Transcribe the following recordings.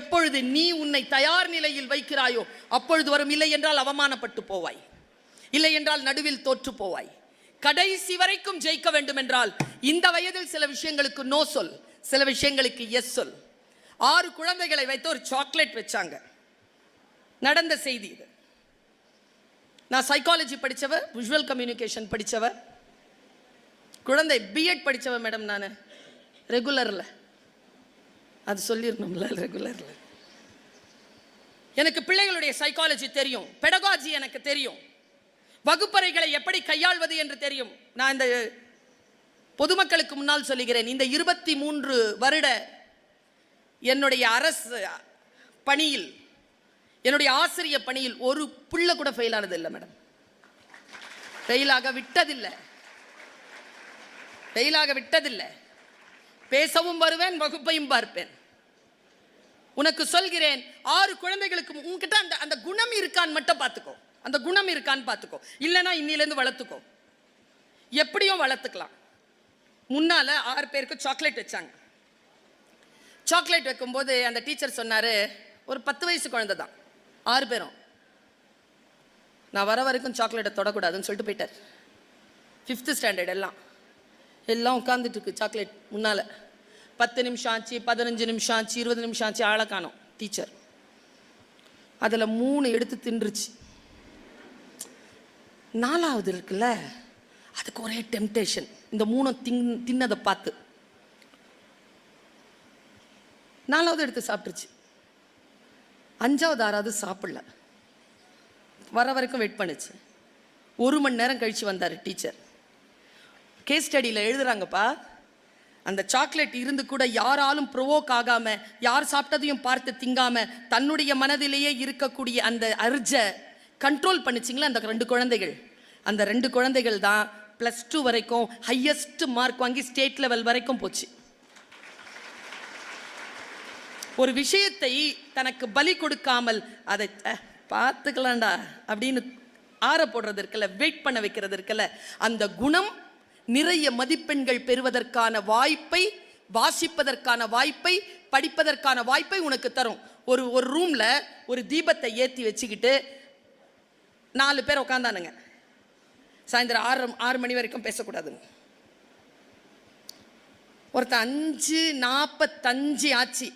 எப்பொழுது நீ உன்னை தயார் நிலையில் வைக்கிறாயோ அப்பொழுது வரும் இல்லை என்றால் அவமானப்பட்டு போவாய். இல்லை என்றால் நடுவில் தோற்று போவாய். கடைசி வரைக்கும் ஜெயிக்க வேண்டும் என்றால் இந்த வயதில் சில விஷயங்களுக்கு நோ சொல் சில விஷயங்களுக்கு எஸ் சொல். ஆறு குழந்தைகளை வைத்து ஒரு சாக்லேட் வச்சாங்க. நடந்த செய்தி இது. நான் சைக்காலஜி படிச்சவ விஷுவல் கம்யூனிகேஷன் படித்தவ குழந்தை பிஎட் படித்தவ மேடம் நான் ரெகுலரில் அது சொல்லிடணும்ல ரெகுலரில் எனக்கு பிள்ளைகளுடைய சைக்காலஜி தெரியும். பெடகாஜி எனக்கு தெரியும். வகுப்பறைகளை எப்படி கையாள்வது என்று தெரியும். நான் இந்த பொதுமக்களுக்கு முன்னால் சொல்லுகிறேன். இந்த இருபத்தி மூன்று வருட என்னுடைய அரசு பணியில் என்னுடைய ஆசிரிய பணியில் ஒரு புள்ள கூட ஃபெயில் ஆனது இல்லை மேடம் ஃபெயிலாக விட்டதில்லை. ஃபெயிலாக விட்டதில்லை. பேசவும் வருவேன் வகுப்பையும் பார்ப்பேன். உனக்கு சொல்கிறேன் ஆறு குழந்தைகளுக்கு உன்கிட்ட அந்த அந்த குணம் இருக்கான்னு மட்டும் பார்த்துக்கோ. அந்த குணம் இருக்கான்னு பார்த்துக்கோ. இல்லைன்னா இன்னிலேருந்து வளர்த்துக்கோ. எப்படியும் வளர்த்துக்கலாம். முன்னால ஆறு பேருக்கு சாக்லேட் வச்சாங்க. சாக்லேட் வைக்கும்போது அந்த டீச்சர் சொன்னார் ஒரு பத்து வயசு குழந்தை தான். ஆறு பேரும். நான் வர வரைக்கும் சாக்லேட்டை தொடக்கூடாதுன்னு சொல்லிட்டு போயிட்டார். ஃபிஃப்த்து ஸ்டாண்டர்ட் எல்லாம். எல்லாம் உட்காந்துட்டு இருக்கு சாக்லேட் முன்னால. பத்து நிமிஷம் ஆச்சு பதினஞ்சு நிமிஷம் ஆச்சு இருபது நிமிஷம் ஆச்சு ஆளை காணும். டீச்சர் அதில் மூணு எடுத்து தின்றுச்சு. நாலாவது இருக்குல்ல? அதுக்கு ஒரே டெம்டேஷன் இந்த மூணு தின் தின்னதை பார்த்து. நாலாவது எடுத்து சாப்பிட்டுருச்சு. அஞ்சாவது ஆறாவது சாப்பிடல. வர வரைக்கும் வெயிட் பண்ணுச்சு. ஒரு மணி நேரம் கழிச்சு வந்தார் டீச்சர் கேஸ் ஸ்டடியில் எழுதுறாங்கப்பா அந்த சாக்லேட் இருந்து கூட யாராலும் ப்ரொவோக் ஆகாம யார் சாப்பிட்டதையும் பார்த்து திங்காம தன்னுடைய மனதிலேயே இருக்கக்கூடிய அந்த அர்ஜ கண்ட்ரோல் பண்ணிச்சிங்களா அந்த ரெண்டு குழந்தைகள்? அந்த ரெண்டு குழந்தைகள் தான் ப்ளஸ் டூ வரைக்கும் ஹையஸ்ட் மார்க் வாங்கி ஸ்டேட் லெவல் வரைக்கும் போச்சு. ஒரு விஷயத்தை தனக்கு பலி கொடுக்காமல் அதை "அஹ், பார்த்துக்கலாம்டா அப்படின்னு ஆற போடுறது இருக்கல வெயிட் பண்ண வைக்கிறது இருக்கல அந்த குணம் நிறைய மதிப்பெண்கள் பெறுவதற்கான வாய்ப்பை வாசிப்பதற்கான வாய்ப்பை படிப்பதற்கான வாய்ப்பை உனக்கு தரும். ஒரு ஒரு ரூமில் ஒரு தீபத்தை ஏற்றி வச்சுக்கிட்டு நாலு பேர் உட்காந்தானுங்க சாயந்தரம் ஆறு ஆறு மணி வரைக்கும் பேசக்கூடாதுங்க ஒருத்தன் அஞ்சு நாற்பத்தஞ்சு ஆச்சு.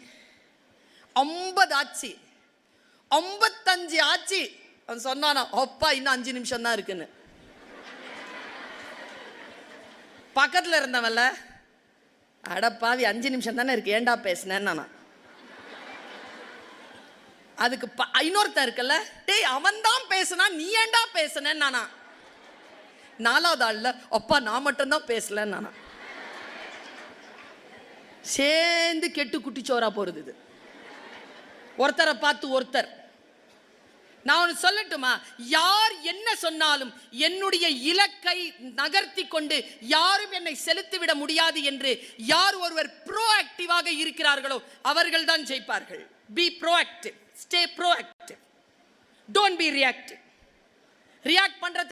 ஐம்பது ஆச்சு. ஐம்பத்தஞ்சு ஆச்சு. அவன் சொன்னானா அப்பா இன்னும் அஞ்சு நிமிஷம் தான் இருக்குன்னு. பக்கத்தில் இருந்தவன்ல. அட அஞ்சு நிமிஷம் தானே இருக்கு ஏன்டா பேசினேன்னு நானா. அதுக்கு ப- இன்னொருத்தன் இருக்குல்ல டேய் அவன் தான் பேசுனா நீ ஏன்டா பேசுனேன்னு நானா. நாலாவது ஆள்ல அப்பா நான் மட்டும்தான் பேசலன்னு நானா. சேர்ந்து கெட்டு குட்டிச்சோரா போகிறது இது. ஒருத்தரை பார்த்து ஒருத்தர். நான் ஒன்று சொல்லட்டுமா? யார் என்ன சொன்னாலும் என்னுடைய இலக்கை நகர்த்தி கொண்டு யாரும் என்னை செலுத்திவிட முடியாது என்று யார் ஒருவர் ப்ரோஆக்டிவாக இருக்கிறார்களோ அவர்கள் தான் ஜெயிப்பார்கள். Be proactive stay proactive don't be reactive react பண்ணுறது